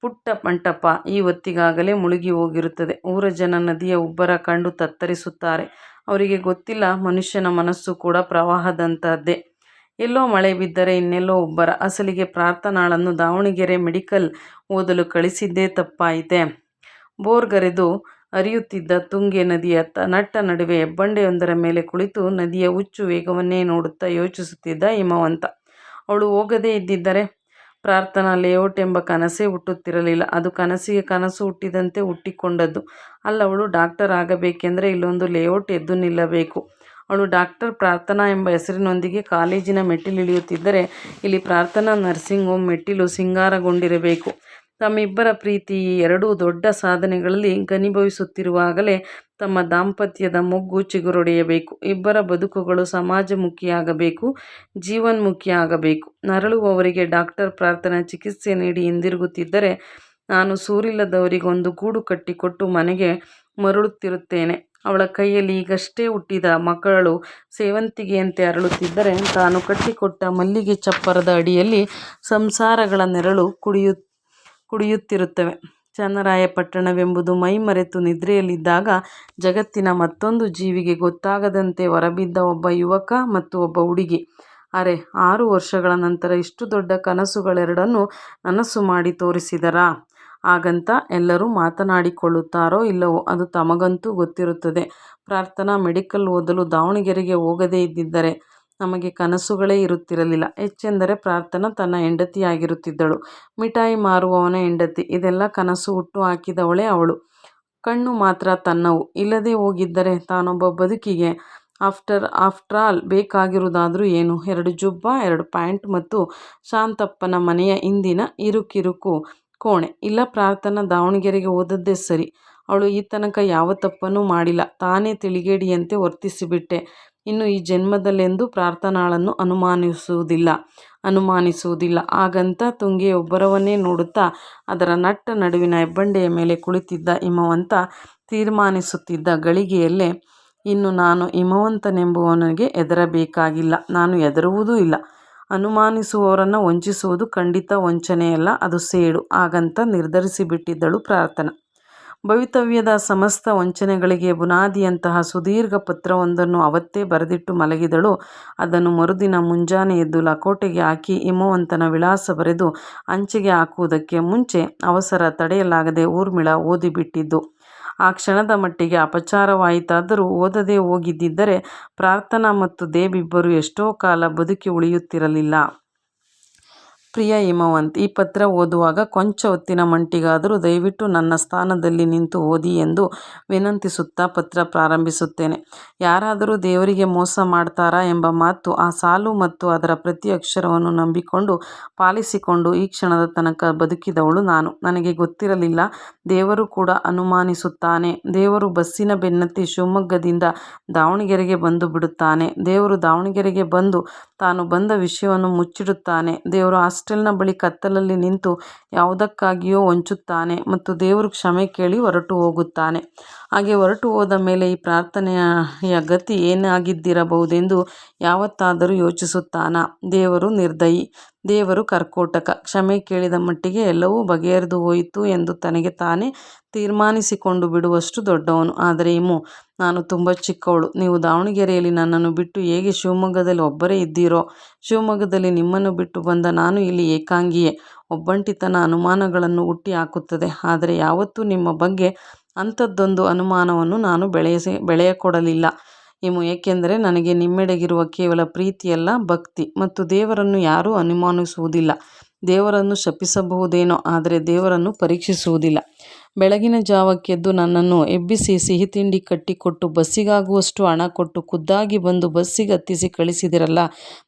ಪುಟ್ಟ ಮಂಟಪ ಈ ಹೊತ್ತಿಗಾಗಲೇ ಮುಳುಗಿ ಹೋಗಿರುತ್ತದೆ. ಊರ ಜನ ನದಿಯ ಉಬ್ಬರ ಕಂಡು ತತ್ತರಿಸುತ್ತಾರೆ. ಅವರಿಗೆ ಗೊತ್ತಿಲ್ಲ, ಮನುಷ್ಯನ ಮನಸ್ಸು ಕೂಡ ಪ್ರವಾಹದಂತಹದ್ದೇ. ಎಲ್ಲೋ ಮಳೆ ಬಿದ್ದರೆ ಇನ್ನೆಲ್ಲೋ ಉಬ್ಬರ. ಅಸಲಿಗೆ ಪ್ರಾರ್ಥನಾಳನ್ನು ದಾವಣಗೆರೆ ಮೆಡಿಕಲ್ ಓದಲು ಕಳಿಸಿದ್ದೇ ತಪ್ಪಾಯಿತೆ. ಬೋರ್ಗರೆದು ಹರಿಯುತ್ತಿದ್ದ ತುಂಗೆ ನದಿಯ ನಟ್ಟ ನಡುವೆ ಹೆಬ್ಬಂಡೆಯೊಂದರ ಮೇಲೆ ಕುಳಿತು ನದಿಯ ಹುಚ್ಚು ವೇಗವನ್ನೇ ನೋಡುತ್ತಾ ಯೋಚಿಸುತ್ತಿದ್ದ ಹಿಮವಂತ. ಅವಳು ಹೋಗದೇ ಇದ್ದಿದ್ದರೆ ಪ್ರಾರ್ಥನಾ ಲೇಔಟ್ ಎಂಬ ಕನಸೇ ಹುಟ್ಟುತ್ತಿರಲಿಲ್ಲ. ಅದು ಕನಸಿಗೆ ಕನಸು ಹುಟ್ಟಿದಂತೆ ಹುಟ್ಟಿಕೊಂಡದ್ದು. ಅಲ್ಲವಳು ಡಾಕ್ಟರ್ ಆಗಬೇಕೆಂದರೆ ಇಲ್ಲೊಂದು ಲೇಔಟ್ ಎದ್ದು ನಿಲ್ಲಬೇಕು. ಅವಳು ಡಾಕ್ಟರ್ ಪ್ರಾರ್ಥನಾ ಎಂಬ ಹೆಸರಿನೊಂದಿಗೆ ಕಾಲೇಜಿನ ಮೆಟ್ಟಿಲಿಳಿಯುತ್ತಿದ್ದರೆ ಇಲ್ಲಿ ಪ್ರಾರ್ಥನಾ ನರ್ಸಿಂಗ್ ಹೋಮ್ ಮೆಟ್ಟಿಲು ಸಿಂಗಾರಗೊಂಡಿರಬೇಕು. ತಮ್ಮಿಬ್ಬರ ಪ್ರೀತಿ ಎರಡೂ ದೊಡ್ಡ ಸಾಧನೆಗಳಲ್ಲಿ ಘನಿಭವಿಸುತ್ತಿರುವಾಗಲೇ ತಮ್ಮ ದಾಂಪತ್ಯದ ಮೊಗ್ಗು ಚಿಗುರೊಡೆಯಬೇಕು. ಇಬ್ಬರ ಬದುಕುಗಳು ಸಮಾಜಮುಖಿಯಾಗಬೇಕು, ಜೀವನ್ಮುಖಿಯಾಗಬೇಕು. ನರಳುವವರಿಗೆ ಡಾಕ್ಟರ್ ಪ್ರಾರ್ಥನಾ ಚಿಕಿತ್ಸೆ ನೀಡಿ ಹಿಂದಿರುಗುತ್ತಿದ್ದರೆ ನಾನು ಸೂರಿಲ್ಲದವರಿಗೊಂದು ಗೂಡು ಕಟ್ಟಿಕೊಟ್ಟು ಮನೆಗೆ ಮರಳುತ್ತಿರುತ್ತೇನೆ. ಅವಳ ಕೈಯಲ್ಲಿ ಈಗಷ್ಟೇ ಹುಟ್ಟಿದ ಮಕ್ಕಳು ಸೇವಂತಿಗೆಯಂತೆ ಅರಳುತ್ತಿದ್ದರೆ ತಾನು ಕಟ್ಟಿಕೊಟ್ಟ ಮಲ್ಲಿಗೆ ಚಪ್ಪರದ ಅಡಿಯಲ್ಲಿ ಸಂಸಾರಗಳ ನೆರಳು ಕುಡಿಯು ಕುಡಿಯುತ್ತಿರುತ್ತವೆ. ಚನ್ನರಾಯಪಟ್ಟಣವೆಂಬುದು ಮೈಮರೆತು ನಿದ್ರೆಯಲ್ಲಿದ್ದಾಗ ಜಗತ್ತಿನ ಮತ್ತೊಂದು ಜೀವಿಗೆ ಗೊತ್ತಾಗದಂತೆ ಹೊರಬಿದ್ದ ಒಬ್ಬ ಯುವಕ ಮತ್ತು ಒಬ್ಬ ಹುಡುಗಿ. ಅರೆ, ಆರು ವರ್ಷಗಳ ನಂತರ ಇಷ್ಟು ದೊಡ್ಡ ಕನಸುಗಳೆರಡನ್ನು ನನಸು ಮಾಡಿ ತೋರಿಸಿದರಾ? ಹಾಗಂತ ಎಲ್ಲರೂ ಮಾತನಾಡಿಕೊಳ್ಳುತ್ತಾರೋ ಇಲ್ಲವೋ ಅದು ತಮಗಂತೂ ಗೊತ್ತಿರುತ್ತದೆ. ಪ್ರಾರ್ಥನಾ ಮೆಡಿಕಲ್ ಓದಲು ದಾವಣಗೆರೆಗೆ ಹೋಗದೇ ಇದ್ದಿದ್ದರೆ ನಮಗೆ ಕನಸುಗಳೇ ಇರುತ್ತಿರಲಿಲ್ಲ. ಹೆಚ್ಚೆಂದರೆ ಪ್ರಾರ್ಥನಾ ತನ್ನ ಹೆಂಡತಿಯಾಗಿರುತ್ತಿದ್ದಳು. ಮಿಠಾಯಿ ಮಾರುವವನ ಹೆಂಡತಿ. ಇದೆಲ್ಲ ಕನಸು ಹುಟ್ಟು ಹಾಕಿದವಳೇ ಅವಳು. ಕಣ್ಣು ಮಾತ್ರ ತನ್ನವು. ಇಲ್ಲದೆ ಹೋಗಿದ್ದರೆ ತಾನೊಬ್ಬ ಬದುಕಿಗೆ ಆಫ್ಟರ್ ಆಫ್ಟರ್ ಆಲ್ ಬೇಕಾಗಿರುವುದಾದರೂ ಏನು? ಎರಡು ಜುಬ್ಬ, ಎರಡು ಪ್ಯಾಂಟ್ ಮತ್ತು ಶಾಂತಪ್ಪನ ಮನೆಯ ಹಿಂದಿನ ಇರುಕಿರುಕು ಕೋಣೆ. ಇಲ್ಲ, ಪ್ರಾರ್ಥನಾ ದಾವಣಗೆರೆಗೆ ಹೋದದ್ದೇ ಸರಿ. ಅವಳು ಈ ತನಕ ಯಾವ ತಪ್ಪನ್ನೂ ಮಾಡಿಲ್ಲ. ತಾನೇ ತಿಳಿಗೇಡಿಯಂತೆ ವರ್ತಿಸಿಬಿಟ್ಟೆ. ಇನ್ನು ಈ ಜನ್ಮದಲ್ಲೆಂದೂ ಪ್ರಾರ್ಥನಾಳನ್ನು ಅನುಮಾನಿಸುವುದಿಲ್ಲ. ಅನುಮಾನಿಸುವುದಿಲ್ಲ. ಹಾಗಂತ ತುಂಗೆಯೊಬ್ಬರವನ್ನೇ ನೋಡುತ್ತಾ ಅದರ ನಟ್ಟ ನಡುವಿನ ಹೆಬ್ಬಂಡೆಯ ಮೇಲೆ ಕುಳಿತಿದ್ದ ಹಿಮವಂತ ತೀರ್ಮಾನಿಸುತ್ತಿದ್ದ ಗಳಿಗೆಯಲ್ಲೇ, ಇನ್ನು ನಾನು ಹಿಮವಂತನೆಂಬುವನಿಗೆ ಹೆದರಬೇಕಾಗಿಲ್ಲ. ನಾನು ಹೆದರುವುದೂ ಇಲ್ಲ. ಅನುಮಾನಿಸುವವರನ್ನು ವಂಚಿಸುವುದು ಖಂಡಿತ ವಂಚನೆಯಲ್ಲ, ಅದು ಸೇಡು ಹಾಗಂತ ನಿರ್ಧರಿಸಿಬಿಟ್ಟಿದ್ದಳು ಪ್ರಾರ್ಥನಾ. ಭವಿತವ್ಯದ ಸಮಸ್ತ ವಂಚನೆಗಳಿಗೆ ಬುನಾದಿಯಂತಹ ಸುದೀರ್ಘ ಪತ್ರವೊಂದನ್ನು ಅವತ್ತೇ ಬರೆದಿಟ್ಟು ಮಲಗಿದಳು. ಅದನ್ನು ಮರುದಿನ ಮುಂಜಾನೆ ಎದ್ದು ಲಕೋಟೆಗೆ ಹಾಕಿ ಹಿಮವಂತನ ವಿಳಾಸ ಬರೆದು ಅಂಚೆಗೆ ಹಾಕುವುದಕ್ಕೆ ಮುಂಚೆ ಅವಸರ ತಡೆಯಲಾಗದೆ ಊರ್ಮಿಳ ಓದಿಬಿಟ್ಟಿದ್ದು. ಆ ಕ್ಷಣದ ಮಟ್ಟಿಗೆ ಅಪಚಾರವಾಯಿತಾದರೂ ಓದದೇ ಹೋಗಿದ್ದಿದ್ದರೆ ಪ್ರಾರ್ಥನಾ ಮತ್ತು ದೇವಿಬ್ಬರು ಎಷ್ಟೋ ಕಾಲ ಬದುಕಿ ಉಳಿಯುತ್ತಿರಲಿಲ್ಲ. ಪ್ರಿಯ ಹಿಮವಂತ್, ಈ ಪತ್ರ ಓದುವಾಗ ಕೊಂಚ ಹೊತ್ತಿನ ಮಂಟಿಗಾದರೂ ದಯವಿಟ್ಟು ನನ್ನ ಸ್ಥಾನದಲ್ಲಿ ನಿಂತು ಓದಿ ಎಂದು ವಿನಂತಿಸುತ್ತಾ ಪತ್ರ ಪ್ರಾರಂಭಿಸುತ್ತೇನೆ. ಯಾರಾದರೂ ದೇವರಿಗೆ ಮೋಸ ಮಾಡ್ತಾರಾ ಎಂಬ ಮಾತು ಆ ಸಾಲು ಮತ್ತು ಅದರ ಪ್ರತಿ ಅಕ್ಷರವನ್ನು ನಂಬಿಕೊಂಡು ಪಾಲಿಸಿಕೊಂಡು ಈ ಕ್ಷಣದ ತನಕ ಬದುಕಿದವಳು ನಾನು. ನನಗೆ ಗೊತ್ತಿರಲಿಲ್ಲ, ದೇವರು ಕೂಡ ಅನುಮಾನಿಸುತ್ತಾನೆ. ದೇವರು ಬಸ್ಸಿನ ಬೆನ್ನತ್ತಿ ಶಿವಮೊಗ್ಗದಿಂದ ದಾವಣಗೆರೆಗೆ ಬಂದು ಬಿಡುತ್ತಾನೆ. ದೇವರು ದಾವಣಗೆರೆಗೆ ಬಂದು ತಾನು ಬಂದ ವಿಷಯವನ್ನು ಮುಚ್ಚಿಡುತ್ತಾನೆ. ದೇವರು ಹಾಸ್ಟೆಲ್ನ ಬಳಿ ಕತ್ತಲಲ್ಲಿ ನಿಂತು ಯಾವುದಕ್ಕಾಗಿಯೋ ಹೊಂಚುತ್ತಾನೆ ಮತ್ತು ದೇವರು ಕ್ಷಮೆ ಕೇಳಿ ಹೊರಟು ಹೋಗುತ್ತಾನೆ. ಹಾಗೆ ಹೊರಟು ಹೋದ ಮೇಲೆ ಈ ಪ್ರಾರ್ಥನೆಯ ಗತಿ ಏನಾಗಿದ್ದಿರಬಹುದೆಂದು ಯಾವತ್ತಾದರೂ ಯೋಚಿಸುತ್ತಾನ? ದೇವರು ನಿರ್ದಯಿ. ದೇವರು ಕರ್ಕೋಟಕ. ಕ್ಷಮೆ ಕೇಳಿದ ಮಟ್ಟಿಗೆ ಎಲ್ಲವೂ ಬಗೆಹರಿದು ಹೋಯಿತು ಎಂದು ತನಗೆ ತಾನೇ ತೀರ್ಮಾನಿಸಿಕೊಂಡು ಬಿಡುವಷ್ಟು ದೊಡ್ಡವನು. ಆದರೆ ಇಮು, ನಾನು ತುಂಬ ಚಿಕ್ಕವಳು. ನೀವು ದಾವಣಗೆರೆಯಲ್ಲಿ ನನ್ನನ್ನು ಬಿಟ್ಟು ಹೇಗೆ ಶಿವಮೊಗ್ಗದಲ್ಲಿ ಒಬ್ಬರೇ ಇದ್ದೀರೋ? ಶಿವಮೊಗ್ಗದಲ್ಲಿ ನಿಮ್ಮನ್ನು ಬಿಟ್ಟು ಬಂದ ನಾನು ಇಲ್ಲಿ ಏಕಾಂಗಿಯೇ. ಒಬ್ಬಂಟಿತನ ಅನುಮಾನಗಳನ್ನು ಹುಟ್ಟಿ ಹಾಕುತ್ತದೆ. ಆದರೆ ಯಾವತ್ತೂ ನಿಮ್ಮ ಬಗ್ಗೆ ಅಂಥದ್ದೊಂದು ಅನುಮಾನವನ್ನು ನಾನು ಬೆಳೆಸಿ, ಬೆಳೆಯಕೊಡಲಿಲ್ಲ. ಇವು ಏಕೆಂದರೆ ನನಗೆ ನಿಮ್ಮೆಡೆಗಿರುವ ಕೇವಲ ಪ್ರೀತಿಯಲ್ಲ, ಭಕ್ತಿ. ಮತ್ತು ದೇವರನ್ನು ಯಾರೂ ಅನುಮಾನಿಸುವುದಿಲ್ಲ. ದೇವರನ್ನು ಶಪಿಸಬಹುದೇನೋ, ಆದರೆ ದೇವರನ್ನು ಪರೀಕ್ಷಿಸುವುದಿಲ್ಲ. ಬೆಳಗಿನ ಜಾವಕ್ಕೆದ್ದು ನನ್ನನ್ನು ಎಬ್ಬಿಸಿ ಸಿಹಿ ತಿಂಡಿ ಕಟ್ಟಿಕೊಟ್ಟು ಬಸ್ಸಿಗಾಗುವಷ್ಟು ಹಣ ಕೊಟ್ಟು ಖುದ್ದಾಗಿ ಬಂದು ಬಸ್ಸಿಗೆ ಹತ್ತಿಸಿ ಕಳಿಸಿದಿರಲ್ಲ.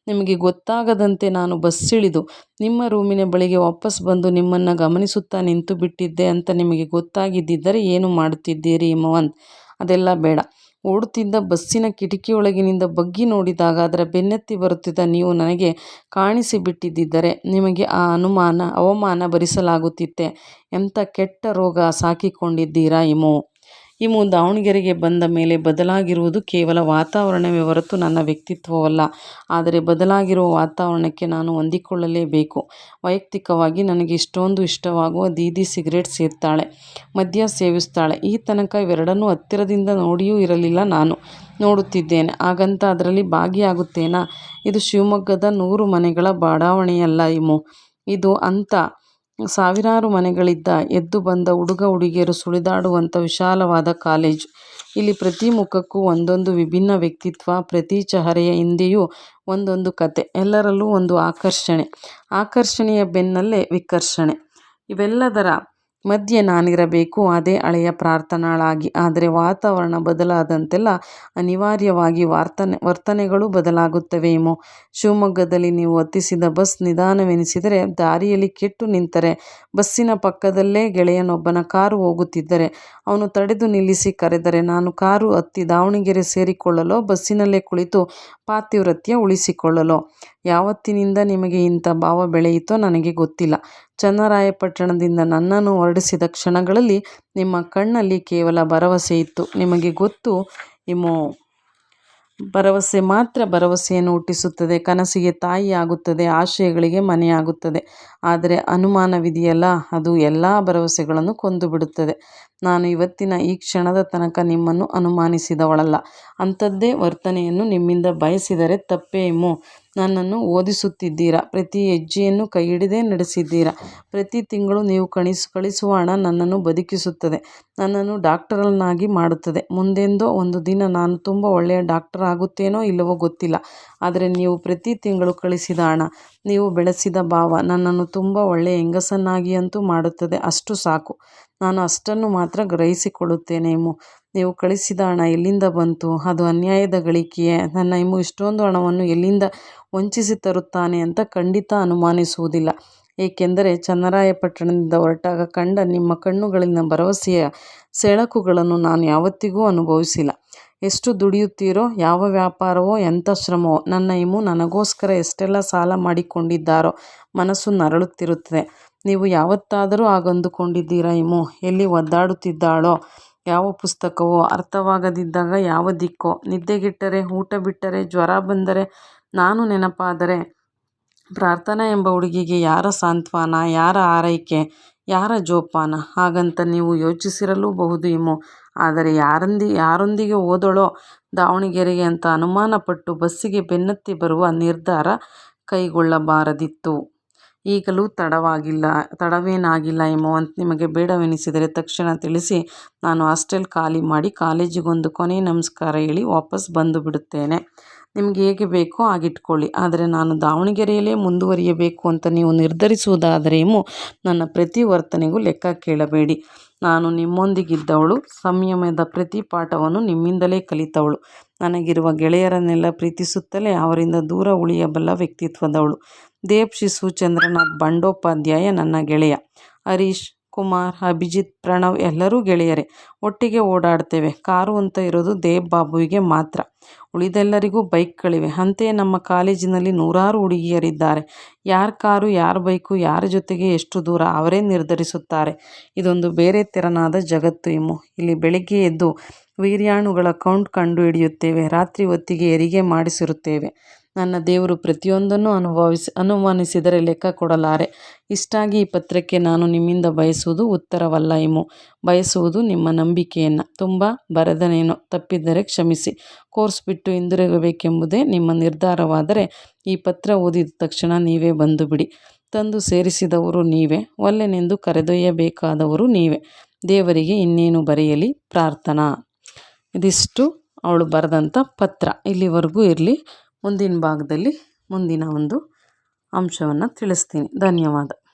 ನಿಮಗೆ ಗೊತ್ತಾಗದಂತೆ ನಾನು ಬಸ್ಸಿಳಿದು, ನಿಮ್ಮ ರೂಮಿನ ಬಳಿಗೆ ವಾಪಸ್ ಬಂದು ನಿಮ್ಮನ್ನು ಗಮನಿಸುತ್ತಾ ನಿಂತು ಬಿಟ್ಟಿದ್ದೆ ಅಂತ ನಿಮಗೆ ಗೊತ್ತಾಗಿದ್ದಿದ್ದರೆ ಏನು ಮಾಡುತ್ತಿದ್ದೀರಿ ಹಿಮವಂತ್ ಅದೆಲ್ಲ ಬೇಡ. ಓಡುತ್ತಿದ್ದ ಬಸ್ಸಿನ ಕಿಟಕಿಯೊಳಗಿನಿಂದ ಬಗ್ಗಿ ನೋಡಿದಾಗ ಅದರ ಬೆನ್ನತ್ತಿ ಬರುತ್ತಿದ್ದ ನೀವು ನನಗೆ ಕಾಣಿಸಿಬಿಟ್ಟಿದ್ದರೆ ನಿಮಗೆ ಆ ಅನುಮಾನ, ಅವಮಾನ ಭರಿಸಲಾಗುತ್ತಿತ್ತೆ. ಎಂಥ ಕೆಟ್ಟ ರೋಗ ಸಾಕಿಕೊಂಡಿದ್ದೀರಾ ಇಮೋ? ಇವು ದಾವಣಗೆರೆಗೆ ಬಂದ ಮೇಲೆ ಬದಲಾಗಿರುವುದು ಕೇವಲ ವಾತಾವರಣವೇ ಹೊರತು ನನ್ನ ವ್ಯಕ್ತಿತ್ವವಲ್ಲ. ಆದರೆ ಬದಲಾಗಿರುವ ವಾತಾವರಣಕ್ಕೆ ನಾನು ಹೊಂದಿಕೊಳ್ಳಲೇಬೇಕು. ವೈಯಕ್ತಿಕವಾಗಿ ನನಗೆ ಇಷ್ಟೊಂದು ಇಷ್ಟವಾಗುವ ದೀದಿ ಸಿಗರೇಟ್ ಸೇರ್ತಾಳೆ, ಮದ್ಯ ಸೇವಿಸ್ತಾಳೆ. ಈ ತನಕ ಇವೆರಡನ್ನೂ ಹತ್ತಿರದಿಂದ ನೋಡಿಯೂ ಇರಲಿಲ್ಲ ನಾನು. ನೋಡುತ್ತಿದ್ದೇನೆ. ಹಾಗಂತ ಅದರಲ್ಲಿ ಭಾಗಿಯಾಗುತ್ತೇನಾ? ಇದು ಶಿವಮೊಗ್ಗದ ನೂರು ಮನೆಗಳ ಬಡಾವಣೆಯಲ್ಲ ಇಮು. ಇದು ಅಂಥ ಸಾವಿರಾರು ಮನೆಗಳಿದ್ದ ಎದ್ದು ಬಂದ ಹುಡುಗ ಹುಡುಗಿಯರು ಸುಳಿದಾಡುವಂಥ ವಿಶಾಲವಾದ ಕಾಲೇಜು. ಇಲ್ಲಿ ಪ್ರತಿ ಮುಖಕ್ಕೂ ಒಂದೊಂದು ವಿಭಿನ್ನ ವ್ಯಕ್ತಿತ್ವ, ಪ್ರತಿ ಚಹರೆಯ ಹಿಂದೆಯೂ ಒಂದೊಂದು ಕತೆ, ಎಲ್ಲರಲ್ಲೂ ಒಂದು ಆಕರ್ಷಣೆ. ಆಕರ್ಷಣೆಯ ಬೆನ್ನಲ್ಲೇ ವಿಕರ್ಷಣೆ. ಇವೆಲ್ಲದರ ಮಧ್ಯೆ ನಾನಿರಬೇಕು, ಅದೇ ಹಳೆಯ ಪ್ರಾರ್ಥನಾಳಾಗಿ. ಆದರೆ ವಾತಾವರಣ ಬದಲಾದಂತೆಲ್ಲ ಅನಿವಾರ್ಯವಾಗಿ ವಾರ್ತನೆ, ವರ್ತನೆಗಳು ಬದಲಾಗುತ್ತವೆಯೇಮೋ ಶಿವಮೊಗ್ಗದಲ್ಲಿ ನೀವು ಹತ್ತಿಸಿದ ಬಸ್ ನಿಧಾನವೆನಿಸಿದರೆ ದಾರಿಯಲ್ಲಿ ಕೆಟ್ಟು ನಿಂತರೆ ಬಸ್ಸಿನ ಪಕ್ಕದಲ್ಲೇ ಗೆಳೆಯನೊಬ್ಬನ ಕಾರು ಹೋಗುತ್ತಿದ್ದರೆ ಅವನು ತಡೆದು ನಿಲ್ಲಿಸಿ ಕರೆದರೆ ನಾನು ಕಾರು ಹತ್ತಿ ದಾವಣಗೆರೆ ಸೇರಿಕೊಳ್ಳಲೋ, ಬಸ್ಸಿನಲ್ಲೇ ಕುಳಿತು ಪಾತಿವ್ರತ್ಯ ಉಳಿಸಿಕೊಳ್ಳಲೋ? ಯಾವತ್ತಿನಿಂದ ನಿಮಗೆ ಇಂಥ ಭಾವ ಬೆಳೆಯಿತೋ ನನಗೆ ಗೊತ್ತಿಲ್ಲ. ಚನ್ನರಾಯಪಟ್ಟಣದಿಂದ ನನ್ನನ್ನು ಹೊರಡಿಸಿದ ಕ್ಷಣಗಳಲ್ಲಿ ನಿಮ್ಮ ಕಣ್ಣಲ್ಲಿ ಕೇವಲ ಭರವಸೆ ಇತ್ತು. ನಿಮಗೆ ಗೊತ್ತು, ಇಮೋ, ಭರವಸೆ ಮಾತ್ರ ಭರವಸೆಯನ್ನು ಹುಟ್ಟಿಸುತ್ತದೆ. ಕನಸಿಗೆ ತಾಯಿಯಾಗುತ್ತದೆ, ಆಶಯಗಳಿಗೆ ಮನೆಯಾಗುತ್ತದೆ. ಆದರೆ ಅನುಮಾನವಿದೆಯಲ್ಲ, ಅದು ಎಲ್ಲ ಭರವಸೆಗಳನ್ನು ಕೊಂದು ಬಿಡುತ್ತದೆ ನಾನು ಇವತ್ತಿನ ಈ ಕ್ಷಣದ ತನಕ ನಿಮ್ಮನ್ನು ಅನುಮಾನಿಸಿದವಳಲ್ಲ. ಅಂಥದ್ದೇ ವರ್ತನೆಯನ್ನು ನಿಮ್ಮಿಂದ ಬಯಸಿದರೆ ತಪ್ಪೇ ತಪ್ಪೇಮೋ ನನ್ನನ್ನು ಓದಿಸುತ್ತಿದ್ದೀರಾ? ಪ್ರತಿ ಹೆಜ್ಜೆಯನ್ನು ಕೈಹಿಡಿದೇ ನಡೆಸಿದ್ದೀರಾ? ಪ್ರತಿ ತಿಂಗಳು ನೀವು ಕಳಿಸು ಕಳಿಸುವ ಹಣ ನನ್ನನ್ನು ಬದುಕಿಸುತ್ತದೆ. ನನ್ನನ್ನು ಡಾಕ್ಟರನ್ನಾಗಿ ಮಾಡುತ್ತದೆ. ಮುಂದೆಂದೋ ಒಂದು ದಿನ ನಾನು ತುಂಬ ಒಳ್ಳೆಯ ಡಾಕ್ಟರ್ ಆಗುತ್ತೇನೋ ಇಲ್ಲವೋ ಗೊತ್ತಿಲ್ಲ. ಆದರೆ ನೀವು ಪ್ರತಿ ತಿಂಗಳು ಕಳಿಸಿದ ಹಣ, ನೀವು ಬೆಳೆಸಿದ ಭಾವ ನನ್ನನ್ನು ತುಂಬ ಒಳ್ಳೆಯ ಹೆಂಗಸನ್ನಾಗಿ ಅಂತೂ ಮಾಡುತ್ತದೆ. ಅಷ್ಟು ಸಾಕು. ನಾನು ಅಷ್ಟನ್ನು ಮಾತ್ರ ಗ್ರಹಿಸಿಕೊಳ್ಳುತ್ತೇನೆ ನೀವು ಕಳಿಸಿದ ಹಣ ಎಲ್ಲಿಂದ ಬಂತು? ಅದು ಅನ್ಯಾಯದ ಗಳಿಕೆಯೇ? ನನ್ನ ಇಮ್ಮು ಇಷ್ಟೊಂದು ಹಣವನ್ನು ಎಲ್ಲಿಂದ ವಂಚಿಸಿ ತರುತ್ತಾನೆ ಅಂತ ಖಂಡಿತ ಅನುಮಾನಿಸುವುದಿಲ್ಲ. ಏಕೆಂದರೆ ಚನ್ನರಾಯಪಟ್ಟಣದಿಂದ ಹೊರಟಾಗ ಕಂಡ ನಿಮ್ಮ ಕಣ್ಣುಗಳಿಂದ ಭರವಸೆಯ ಸೆಳಕುಗಳನ್ನು ನಾನು ಯಾವತ್ತಿಗೂ ಅನುಭವಿಸಿಲ್ಲ. ಎಷ್ಟು ದುಡಿಯುತ್ತೀರೋ, ಯಾವ ವ್ಯಾಪಾರವೋ, ಎಂಥ ಶ್ರಮವೋ, ನನ್ನ ಇಮು ನನಗೋಸ್ಕರ ಎಷ್ಟೆಲ್ಲ ಸಾಲ ಮಾಡಿಕೊಂಡಿದ್ದಾರೋ ಮನಸ್ಸು ನರಳುತ್ತಿರುತ್ತದೆ. ನೀವು ಯಾವತ್ತಾದರೂ ಹಾಗಂದುಕೊಂಡಿದ್ದೀರಾ ಇಮು? ಎಲ್ಲಿ ಒದ್ದಾಡುತ್ತಿದ್ದಾಳೋ? ಯಾವ ಪುಸ್ತಕವೋ ಅರ್ಥವಾಗದಿದ್ದಾಗ ಯಾವ ದಿಕ್ಕೋ. ನಿದ್ದೆಗೆಟ್ಟರೆ, ಊಟ ಬಿಟ್ಟರೆ, ಜ್ವರ ಬಂದರೆ ನಾನು ನೆನಪಾದರೆ ಪ್ರಾರ್ಥನಾ ಎಂಬ ಹುಡುಗಿಗೆ ಯಾರ ಸಾಂತ್ವನ, ಯಾರ ಆರೈಕೆ, ಯಾರ ಜೋಪಾನ? ಹಾಗಂತ ನೀವು ಯೋಚಿಸಿರಲೂಬಹುದು ಏಮೋ ಆದರೆ ಯಾರೊಂದಿ, ಯಾರೊಂದಿಗೆ ಹೋದಳೋ ದಾವಣಗೆರೆಗೆ ಅಂತ ಅನುಮಾನಪಟ್ಟು ಬಸ್ಸಿಗೆ ಬೆನ್ನತ್ತಿ ಬರುವ ನಿರ್ಧಾರ ಕೈಗೊಳ್ಳಬಾರದಿತ್ತು. ಈಗಲೂ ತಡವಾಗಿಲ್ಲ, ತಡವೇನಾಗಿಲ್ಲ ಅಂತ ನಿಮಗೆ ಬೇಡವೆನಿಸಿದರೆ ತಕ್ಷಣ ತಿಳಿಸಿ. ನಾನು ಹಾಸ್ಟೆಲ್ ಖಾಲಿ ಮಾಡಿ ಕಾಲೇಜಿಗೊಂದು ಕೊನೆ ನಮಸ್ಕಾರ ಹೇಳಿ ವಾಪಸ್ ಬಂದು ಬಿಡುತ್ತೇನೆ. ನಿಮ್ಗೆ ಹೇಗೆ ಬೇಕೋ ಹಾಗಿಟ್ಕೊಳ್ಳಿ ಆದರೆ ನಾನು ದಾವಣಗೆರೆಯಲ್ಲೇ ಮುಂದುವರಿಯಬೇಕು ಅಂತ ನೀವು ನಿರ್ಧರಿಸುವುದಾದರೆ ನನ್ನ ಪ್ರತಿ ವರ್ತನೆಗೂ ಲೆಕ್ಕ ಕೇಳಬೇಡಿ. ನಾನು ನಿಮ್ಮೊಂದಿಗಿದ್ದವಳು. ಸಂಯಮದ ಪ್ರತಿ ಪಾಠವನ್ನು ನಿಮ್ಮಿಂದಲೇ ಕಲಿತವಳು. ನನಗಿರುವ ಗೆಳೆಯರನ್ನೆಲ್ಲ ಪ್ರೀತಿಸುತ್ತಲೇ ಅವರಿಂದ ದೂರ ಉಳಿಯಬಲ್ಲ ವ್ಯಕ್ತಿತ್ವದವಳು. ದೇವ್ ಶಿಶು ಚಂದ್ರನಾಥ್ ಬಂಡೋಪಾಧ್ಯಾಯ ನನ್ನ ಗೆಳೆಯ. ಹರೀಶ್ ಕುಮಾರ್, ಅಭಿಜಿತ್, ಪ್ರಣವ್ ಎಲ್ಲರೂ ಗೆಳೆಯರೇ. ಒಟ್ಟಿಗೆ ಓಡಾಡ್ತೇವೆ. ಕಾರು ಅಂತ ಇರೋದು ದೇವ್ ಬಾಬುವಿಗೆ ಮಾತ್ರ. ಉಳಿದೆಲ್ಲರಿಗೂ ಬೈಕ್ಗಳಿವೆ. ಅಂತೆಯೇ ನಮ್ಮ ಕಾಲೇಜಿನಲ್ಲಿ ನೂರಾರು ಹುಡುಗಿಯರಿದ್ದಾರೆ. ಯಾರ ಕಾರು, ಯಾರ ಬೈಕು, ಯಾರ ಜೊತೆಗೆ ಎಷ್ಟು ದೂರ ಅವರೇ ನಿರ್ಧರಿಸುತ್ತಾರೆ. ಇದೊಂದು ಬೇರೆ ತೆರನಾದ ಜಗತ್ತು ಇಮ್ಮು. ಇಲ್ಲಿ ಬೆಳಿಗ್ಗೆ ಎದ್ದು ವೀರ್ಯಾಣುಗಳ ಕೌಂಟ್ ಕಂಡುಹಿಡಿಯುತ್ತೇವೆ. ರಾತ್ರಿ ಹೊತ್ತಿಗೆ ಹೆರಿಗೆ ಮಾಡಿಸಿರುತ್ತೇವೆ. ನನ್ನ ದೇವರು ಪ್ರತಿಯೊಂದನ್ನು ಅನುಭವಿಸಿ, ಅನುಮಾನಿಸಿದರೆ ಲೆಕ್ಕ ಕೊಡಲಾರೆ. ಇಷ್ಟಾಗಿ ಈ ಪತ್ರಕ್ಕೆ ನಾನು ನಿಮ್ಮಿಂದ ಬಯಸುವುದು ಉತ್ತರವಲ್ಲ ಇಮು. ಬಯಸುವುದು ನಿಮ್ಮ ನಂಬಿಕೆಯನ್ನು. ತುಂಬ ಬರೆದನೇನೋ. ತಪ್ಪಿದ್ದರೆ ಕ್ಷಮಿಸಿ. ಕೋರ್ಸ್ ಬಿಟ್ಟು ಹಿಂದಿರುಗಬೇಕೆಂಬುದೇ ನಿಮ್ಮ ನಿರ್ಧಾರವಾದರೆ ಈ ಪತ್ರ ಓದಿದ ತಕ್ಷಣ ನೀವೇ ಬಂದು ಬಿಡಿ ತಂದು ಸೇರಿಸಿದವರು ನೀವೇ. ಒಲ್ಲೆನೆಂದು ಕರೆದೊಯ್ಯಬೇಕಾದವರು ನೀವೇ. ದೇವರಿಗೆ ಇನ್ನೇನು ಬರೆಯಲಿ? ಪ್ರಾರ್ಥನಾ. ಇದಿಷ್ಟು ಅವಳು ಬರೆದಂಥ ಪತ್ರ. ಇಲ್ಲಿವರೆಗೂ ಇರಲಿ. ಮುಂದಿನ ಭಾಗದಲ್ಲಿ ಮುಂದಿನ ಒಂದು ಅಂಶವನ್ನು ತಿಳಿಸ್ತೀನಿ. ಧನ್ಯವಾದ.